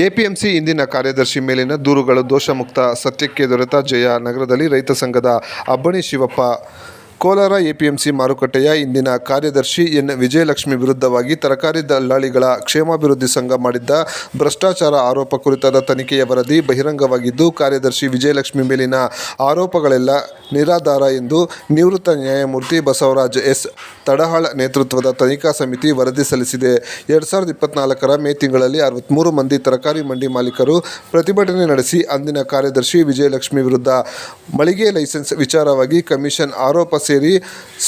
APMC ಇಂದಿನ ಕಾರ್ಯದರ್ಶಿ ಮೇಲಿನ ದೂರುಗಳು ದೋಷಮುಕ್ತ ಸತ್ಯಕ್ಕೆ ದೊರೆತ ಜಯ ನಗರದಲ್ಲಿ ರೈತ ಸಂಘದ ಅಬ್ಬಣಿ ಶಿವಪ್ಪ ಕೋಲಾರ ಎಪಿಎಂಸಿ ಮಾರುಕಟ್ಟೆಯ ಇಂದಿನ ಕಾರ್ಯದರ್ಶಿ ಎನ್. ವಿಜಯಲಕ್ಷ್ಮಿ ವಿರುದ್ಧವಾಗಿ ತರಕಾರಿ ದಲ್ಲಾಳಿಗಳ ಕ್ಷೇಮಾಭಿವೃದ್ಧಿ ಸಂಘ ಮಾಡಿದ್ದ ಭ್ರಷ್ಟಾಚಾರ ಆರೋಪ ಕುರಿತಾದ ತನಿಖೆಯ ವರದಿ ಬಹಿರಂಗವಾಗಿದ್ದು, ಕಾರ್ಯದರ್ಶಿ ವಿಜಯಲಕ್ಷ್ಮಿ ಮೇಲಿನ ಆರೋಪಗಳೆಲ್ಲ ನಿರಾಧಾರ ಎಂದು ನಿವೃತ್ತ ನ್ಯಾಯಮೂರ್ತಿ ಬಸವರಾಜ್ ಎಸ್. ತಡಹಾಳ್ ನೇತೃತ್ವದ ತನಿಖಾ ಸಮಿತಿ ವರದಿ ಸಲ್ಲಿಸಿದೆ. ಎರಡು ಸಾವಿರದ ಇಪ್ಪತ್ನಾಲ್ಕರ ಮೇ ತಿಂಗಳಲ್ಲಿ ಅರವತ್ತ್ಮೂರು ಮಂದಿ ತರಕಾರಿ ಮಂಡಿ ಮಾಲೀಕರು ಪ್ರತಿಭಟನೆ ನಡೆಸಿ, ಅಂದಿನ ಕಾರ್ಯದರ್ಶಿ ವಿಜಯಲಕ್ಷ್ಮಿ ವಿರುದ್ಧ ಮಳಿಗೆ ಲೈಸೆನ್ಸ್ ವಿಚಾರವಾಗಿ ಕಮಿಷನ್ ಆರೋಪ ಸೇರಿ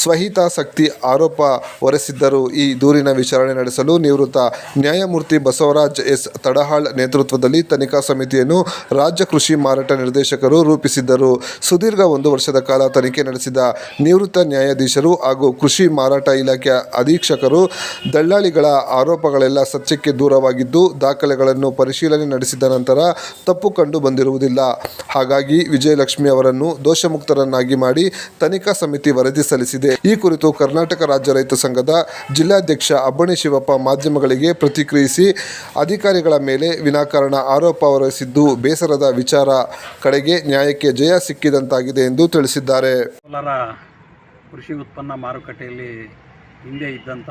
ಸ್ವಹಿತಾಸಕ್ತಿ ಆರೋಪ ಹೊರಸಿದ್ದರು. ಈ ದೂರಿನ ವಿಚಾರಣೆ ನಡೆಸಲು ನಿವೃತ್ತ ನ್ಯಾಯಮೂರ್ತಿ ಬಸವರಾಜ್ ಎಸ್. ತಡಹಾಳ್ ನೇತೃತ್ವದಲ್ಲಿ ತನಿಖಾ ಸಮಿತಿಯನ್ನು ರಾಜ್ಯ ಕೃಷಿ ಮಾರಾಟ ನಿರ್ದೇಶಕರು ರೂಪಿಸಿದ್ದರು. ಸುದೀರ್ಘ ಒಂದು ವರ್ಷದ ಕಾಲ ತನಿಖೆ ನಡೆಸಿದ ನಿವೃತ್ತ ನ್ಯಾಯಾಧೀಶರು ಹಾಗೂ ಕೃಷಿ ಮಾರಾಟ ಇಲಾಖೆಯ ಅಧೀಕ್ಷಕರು ದಳ್ಳಾಳಿಗಳ ಆರೋಪಗಳೆಲ್ಲ ಸತ್ಯಕ್ಕೆ ದೂರವಾಗಿದ್ದು, ದಾಖಲೆಗಳನ್ನು ಪರಿಶೀಲನೆ ನಡೆಸಿದ ನಂತರ ತಪ್ಪು ಕಂಡು ಬಂದಿರುವುದಿಲ್ಲ. ಹಾಗಾಗಿ ವಿಜಯಲಕ್ಷ್ಮಿ ಅವರನ್ನು ದೋಷಮುಕ್ತರನ್ನಾಗಿ ಮಾಡಿ ತನಿಖಾ ಸಮಿತಿ ವರದಿ ಸಲ್ಲಿಸಿದೆ. ಈ ಕುರಿತು ಕರ್ನಾಟಕ ರಾಜ್ಯ ರೈತ ಸಂಘದ ಜಿಲ್ಲಾಧ್ಯಕ್ಷ ಅಬ್ಬಣಿ ಶಿವಪ್ಪ ಮಾಧ್ಯಮಗಳಿಗೆ ಪ್ರತಿಕ್ರಿಯಿಸಿ ಅಧಿಕಾರಿಗಳ ಮೇಲೆ ವಿನಾಕಾರಣ ಆರೋಪ ಹೊರಿಸಿದ್ದು ಬೇಸರದ ವಿಚಾರ. ಕಡೆಗೆ ನ್ಯಾಯಕ್ಕೆ ಜಯ ಸಿಕ್ಕಿದಂತಾಗಿದೆ ಎಂದು ತಿಳಿಸಿದ್ದಾರೆ. ಕೃಷಿ ಉತ್ಪನ್ನ ಮಾರುಕಟ್ಟೆಯಲ್ಲಿ ಹಿಂದೆ ಇದ್ದಂಥ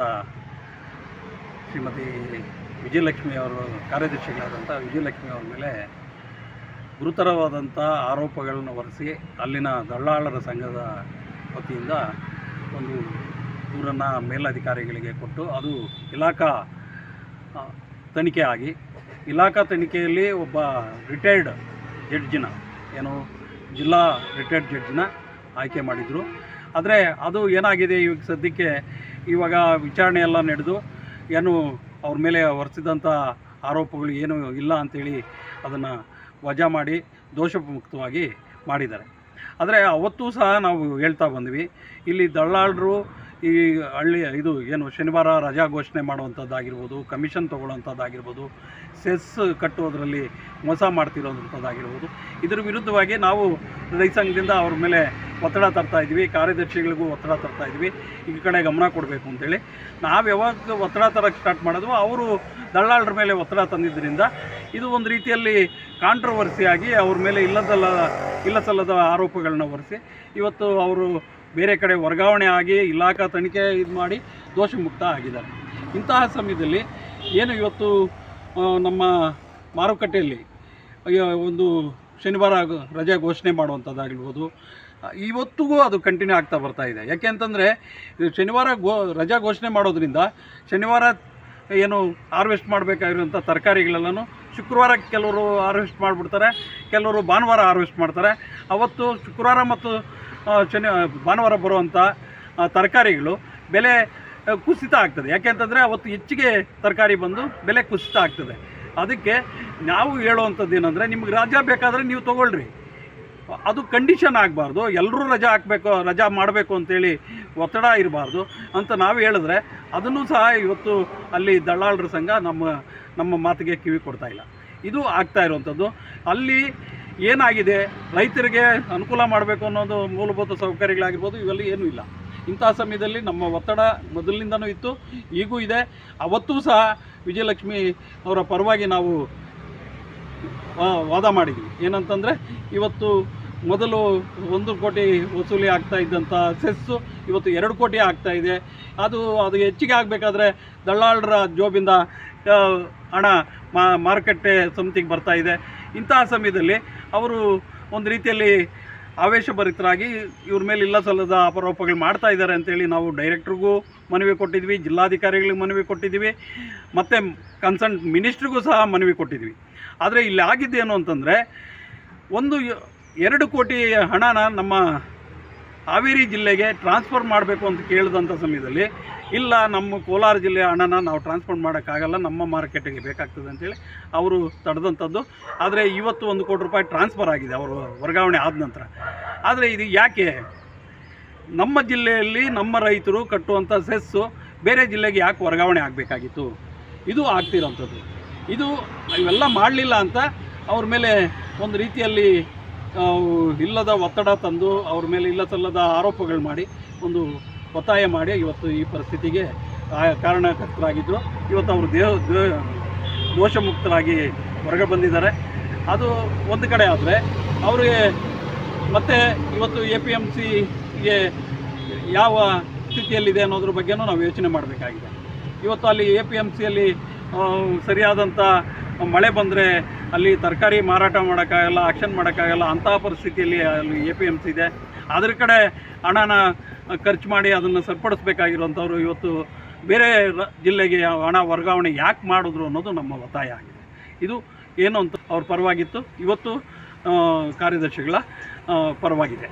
ಶ್ರೀಮತಿ ವಿಜಯಲಕ್ಷ್ಮಿ ಅವರು ಕಾರ್ಯದರ್ಶಿಗಳಾದಂಥ ವಿಜಯಲಕ್ಷ್ಮಿ ಅವರ ಮೇಲೆ ಗುರುತರವಾದಂಥ ಆರೋಪಗಳನ್ನು ಹೊರಿಸಿ, ಅಲ್ಲಿನ ದಳ್ಳಾಳರ ಸಂಘದ ವತಿಯಿಂದ ಒಂದು ದೂರನ್ನು ಮೇಲಧಿಕಾರಿಗಳಿಗೆ ಕೊಟ್ಟು ಅದು ಇಲಾಖಾ ತನಿಖೆ ಆಗಿ. ಇಲಾಖಾ ತನಿಖೆಯಲ್ಲಿ ಒಬ್ಬ ರಿಟೈರ್ಡ್ ಜಡ್ಜಿನ ಏನು ಜಿಲ್ಲಾ ರಿಟೈರ್ಡ್ ಜಡ್ಜಿನ ಆಯ್ಕೆ ಮಾಡಿದರು. ಆದರೆ ಅದು ಏನಾಗಿದೆ ಇವಾಗ ಸದ್ಯಕ್ಕೆ ಇವಾಗ ವಿಚಾರಣೆ ಎಲ್ಲ ನಡೆದು ಏನು ಅವ್ರ ಮೇಲೆ ಹೊರಿಸಿದಂಥ ಆರೋಪಗಳು ಏನೂ ಇಲ್ಲ ಅಂಥೇಳಿ ಅದನ್ನು ವಜಾ ಮಾಡಿ ದೋಷಮುಕ್ತವಾಗಿ ಮಾಡಿದ್ದಾರೆ. ಆದರೆ ಅವತ್ತೂ ಸಹ ನಾವು ಹೇಳ್ತಾ ಬಂದ್ವಿ. ಇಲ್ಲಿ ದಳ್ಳಾಳರು ಈ ಹಳ್ಳಿ ಇದು ಏನು ಶನಿವಾರ ರಜಾ ಘೋಷಣೆ ಮಾಡುವಂಥದ್ದಾಗಿರ್ಬೋದು ಕಮಿಷನ್ ತೊಗೊಳ್ಳೋವಂಥದ್ದಾಗಿರ್ಬೋದು ಸೆಸ್ ಕಟ್ಟುವುದರಲ್ಲಿ ಮೋಸ ಮಾಡ್ತಿರೋವಂಥದ್ದಾಗಿರ್ಬೋದು ಇದರ ವಿರುದ್ಧವಾಗಿ ನಾವು ರೈತ ಸಂಘದಿಂದ ಅವ್ರ ಮೇಲೆ ಒತ್ತಡ ತರ್ತಾ ಇದ್ವಿ, ಕಾರ್ಯದರ್ಶಿಗಳಿಗೂ ಒತ್ತಡ ತರ್ತಾ ಇದ್ವಿ. ಈ ಕಡೆ ಗಮನ ಕೊಡಬೇಕು ಅಂತೇಳಿ. ನಾವು ಯಾವಾಗ ಒತ್ತಡ ತರಕ್ಕೆ ಸ್ಟಾರ್ಟ್ ಮಾಡಿದ್ವೋ ಅವರು ದಳ್ಳಾಳರ ಮೇಲೆ ಒತ್ತಡ ತಂದಿದ್ದರಿಂದ ಇದು ಒಂದು ರೀತಿಯಲ್ಲಿ ಕಾಂಟ್ರವರ್ಸಿಯಾಗಿ ಅವ್ರ ಮೇಲೆ ಇಲ್ಲದಲ್ಲ ಇಲ್ಲ ಸಲ್ಲದ ಆರೋಪಗಳನ್ನ ಹೊರಿಸಿ ಇವತ್ತು ಅವರು ಬೇರೆ ಕಡೆ ವರ್ಗಾವಣೆ ಆಗಿ ಇಲಾಖಾ ತನಿಖೆ ಇದು ಮಾಡಿ ದೋಷಮುಕ್ತ ಆಗಿದ್ದಾರೆ. ಇಂತಹ ಸಮಯದಲ್ಲಿ ಏನು ಇವತ್ತು ನಮ್ಮ ಮಾರುಕಟ್ಟೆಯಲ್ಲಿ ಒಂದು ಶನಿವಾರ ರಜೆ ಘೋಷಣೆ ಮಾಡುವಂಥದ್ದಾಗಿರ್ಬೋದು ಇವತ್ತಿಗೂ ಅದು ಕಂಟಿನ್ಯೂ ಆಗ್ತಾ ಬರ್ತಾ ಇದೆ. ಯಾಕೆ ಅಂತಂದರೆ ಶನಿವಾರ ಗೋ, ರಜಾ ಘೋಷಣೆ ಮಾಡೋದ್ರಿಂದ ಶನಿವಾರ ಏನು ಹಾರ್ವೆಸ್ಟ್ ಮಾಡಬೇಕಾಗಿರುವಂಥ ತರಕಾರಿಗಳೆಲ್ಲನೂ ಶುಕ್ರವಾರ ಕೆಲವರು ಹಾರ್ವೆಸ್ಟ್ ಮಾಡಿಬಿಡ್ತಾರೆ, ಕೆಲವರು ಭಾನುವಾರ ಹಾರ್ವೆಸ್ಟ್ ಮಾಡ್ತಾರೆ. ಅವತ್ತು ಶುಕ್ರವಾರ ಮತ್ತು ಶನಿ ಭಾನುವಾರ ಬರುವಂಥ ತರಕಾರಿಗಳು ಬೆಲೆ ಕುಸಿತ ಆಗ್ತದೆ. ಯಾಕೆಂತಂದರೆ ಅವತ್ತು ಹೆಚ್ಚಿಗೆ ತರಕಾರಿ ಬಂದು ಬೆಲೆ ಕುಸಿತ ಆಗ್ತದೆ. ಅದಕ್ಕೆ ನಾವು ಹೇಳುವಂಥದ್ದು ಏನಂದರೆ ನಿಮ್ಗೆ ರಜಾ ಬೇಕಾದರೆ ನೀವು ತೊಗೊಳ್ರಿ. ಅದು ಕಂಡೀಷನ್ ಆಗಬಾರ್ದು. ಎಲ್ಲರೂ ರಜಾ ಹಾಕಬೇಕು, ರಜಾ ಮಾಡಬೇಕು ಅಂತೇಳಿ ಒತ್ತಡ ಇರಬಾರ್ದು ಅಂತ ನಾವು ಹೇಳಿದ್ರೆ ಅದನ್ನು ಸಹ ಇವತ್ತು ಅಲ್ಲಿ ದಳ್ಳಾಳರ ಸಂಘ ನಮ್ಮ ನಮ್ಮ ಮಾತಿಗೆ ಕಿವಿ ಕೊಡ್ತಾ ಇಲ್ಲ. ಇದು ಆಗ್ತಾ ಇರುವಂಥದ್ದು. ಅಲ್ಲಿ ಏನಾಗಿದೆ? ರೈತರಿಗೆ ಅನುಕೂಲ ಮಾಡಬೇಕು ಅನ್ನೋದು ಮೂಲಭೂತ ಸೌಕರ್ಯಗಳಾಗಿರ್ಬೋದು, ಇವೆಲ್ಲ ಏನೂ ಇಲ್ಲ. ಇಂಥ ಸಮಯದಲ್ಲಿ ನಮ್ಮ ಒತ್ತಡ ಮೊದಲಿನಿಂದನೂ ಇತ್ತು, ಈಗೂ ಇದೆ. ಅವತ್ತೂ ಸಹ ವಿಜಯಲಕ್ಷ್ಮಿ ಅವರ ಪರವಾಗಿ ನಾವು ವಾದ ಮಾಡಿದ್ವಿ. ಏನಂತಂದರೆ, ಇವತ್ತು ಮೊದಲು ಒಂದು ಕೋಟಿ ವಸೂಲಿ ಆಗ್ತಾ ಇದ್ದಂಥ ಸೆಸ್ಸು ಇವತ್ತು ಎರಡು ಕೋಟಿ ಆಗ್ತಾ ಇದೆ. ಅದು ಅದು ಹೆಚ್ಚಿಗೆ ಆಗಬೇಕಾದ್ರೆ ದಳ್ಳಾಳರ ಜೋಬಿಂದ ಹಣ ಮಾರುಕಟ್ಟೆ ಸಮಿತಿಗೆ ಬರ್ತಾ ಇದೆ. ಇಂತಹ ಸಮಯದಲ್ಲಿ ಅವರು ಒಂದು ರೀತಿಯಲ್ಲಿ ಆವೇಶಭರಿತರಾಗಿ ಇವ್ರ ಮೇಲೆ ಇಲ್ಲ ಸಲ್ಲದ ಅಪರೋಪಗಳು ಮಾಡ್ತಾ ಇದ್ದಾರೆ ಅಂತೇಳಿ ನಾವು ಡೈರೆಕ್ಟ್ರಿಗೂ ಮನವಿ ಕೊಟ್ಟಿದ್ವಿ, ಜಿಲ್ಲಾಧಿಕಾರಿಗಳಿಗೆ ಮನವಿ ಕೊಟ್ಟಿದ್ವಿ ಮತ್ತು ಕನ್ಸರ್ನ್ ಮಿನಿಸ್ಟ್ರಿಗೂ ಸಹ ಮನವಿ ಕೊಟ್ಟಿದ್ವಿ ಆದರೆ ಇಲ್ಲಿ ಆಗಿದ್ದೇನು ಅಂತಂದರೆ ಒಂದು ಎರಡು ಕೋಟಿ ಹಣನ ನಮ್ಮ ಹಾವೇರಿ ಜಿಲ್ಲೆಗೆ ಟ್ರಾನ್ಸ್ಫರ್ ಮಾಡಬೇಕು ಅಂತ ಕೇಳಿದಂಥ ಸಮಯದಲ್ಲಿ, ಇಲ್ಲ, ನಮ್ಮ ಕೋಲಾರ ಜಿಲ್ಲೆಯ ಹಣನ ನಾವು ಟ್ರಾನ್ಸ್ಫರ್ ಮಾಡೋಕ್ಕಾಗಲ್ಲ, ನಮ್ಮ ಮಾರ್ಕೆಟಿಗೆ ಬೇಕಾಗ್ತದೆ ಅಂತೇಳಿ ಅವರು ತಡೆದಂಥದ್ದು. ಆದರೆ ಇವತ್ತು ಒಂದು ಕೋಟಿ ರೂಪಾಯಿ ಟ್ರಾನ್ಸ್ಫರ್ ಆಗಿದೆ ಅವರು ವರ್ಗಾವಣೆ ಆದ ನಂತರ. ಆದರೆ ಇದು ಯಾಕೆ? ನಮ್ಮ ಜಿಲ್ಲೆಯಲ್ಲಿ ನಮ್ಮ ರೈತರು ಕಟ್ಟುವಂಥ ಸೆಸ್ಸು ಬೇರೆ ಜಿಲ್ಲೆಗೆ ಯಾಕೆ ವರ್ಗಾವಣೆ ಆಗಬೇಕಾಗಿತ್ತು? ಇದು ಆಗ್ತಿರೋಂಥದ್ದು. ಇದು ಇವೆಲ್ಲ ಮಾಡಲಿಲ್ಲ ಅಂತ ಅವ್ರ ಮೇಲೆ ಒಂದು ರೀತಿಯಲ್ಲಿ ಇಲ್ಲದ ಒತ್ತಡ ತಂದು ಅವ್ರ ಮೇಲೆ ಇಲ್ಲಸಲ್ಲದ ಆರೋಪಗಳು ಮಾಡಿ ಒಂದು ಒತ್ತಾಯ ಮಾಡಿ ಇವತ್ತು ಈ ಪರಿಸ್ಥಿತಿಗೆ ಕಾರಣಕರ್ತರಾಗಿದ್ದರು ಇವತ್ತು ಅವರು ದೇಹ ದೋಷ ದೋಷಮುಕ್ತರಾಗಿ ಹೊರಗೆ ಬಂದಿದ್ದಾರೆ. ಅದು ಒಂದು ಕಡೆ ಆದರೆ ಅವರಿಗೆ ಮತ್ತು ಇವತ್ತು ಎ ಪಿ ಎಂ ಸಿಗೆ ಯಾವ ಸ್ಥಿತಿಯಲ್ಲಿದೆ ಅನ್ನೋದ್ರ ಬಗ್ಗೆನೂ ನಾವು ಯೋಚನೆ ಮಾಡಬೇಕಾಗಿದೆ. ಇವತ್ತು ಅಲ್ಲಿ ಎ ಪಿ ಎಂ ಸಿಯಲ್ಲಿ ಸರಿಯಾದಂಥ ಮಳೆ ಬಂದರೆ ಅಲ್ಲಿ ತರಕಾರಿ ಮಾರಾಟ ಮಾಡೋಕ್ಕಾಗಲ್ಲ ಆಕ್ಷನ್ ಮಾಡೋಕ್ಕಾಗಲ್ಲ, ಅಂತಹ ಪರಿಸ್ಥಿತಿಯಲ್ಲಿ ಅಲ್ಲಿ ಎ ಪಿ ಎಂ ಸಿ ಇದೆ. ಅದ್ರ ಕಡೆ ಹಣನ ಖರ್ಚು ಮಾಡಿ ಅದನ್ನು ಸರಿಪಡಿಸ್ಬೇಕಾಗಿರುವಂಥವ್ರು ಇವತ್ತು ಬೇರೆ ಜಿಲ್ಲೆಗೆ ಹಣ ವರ್ಗಾವಣೆ ಯಾಕೆ ಮಾಡಿದ್ರು ಅನ್ನೋದು ನಮ್ಮ ಒತ್ತಾಯ ಆಗಿದೆ. ಇದು ಏನು ಅಂತ ಅವ್ರ ಪರವಾಗಿತ್ತು. ಇವತ್ತು ಕಾರ್ಯದರ್ಶಿಗಳ ಪರವಾಗಿದೆ.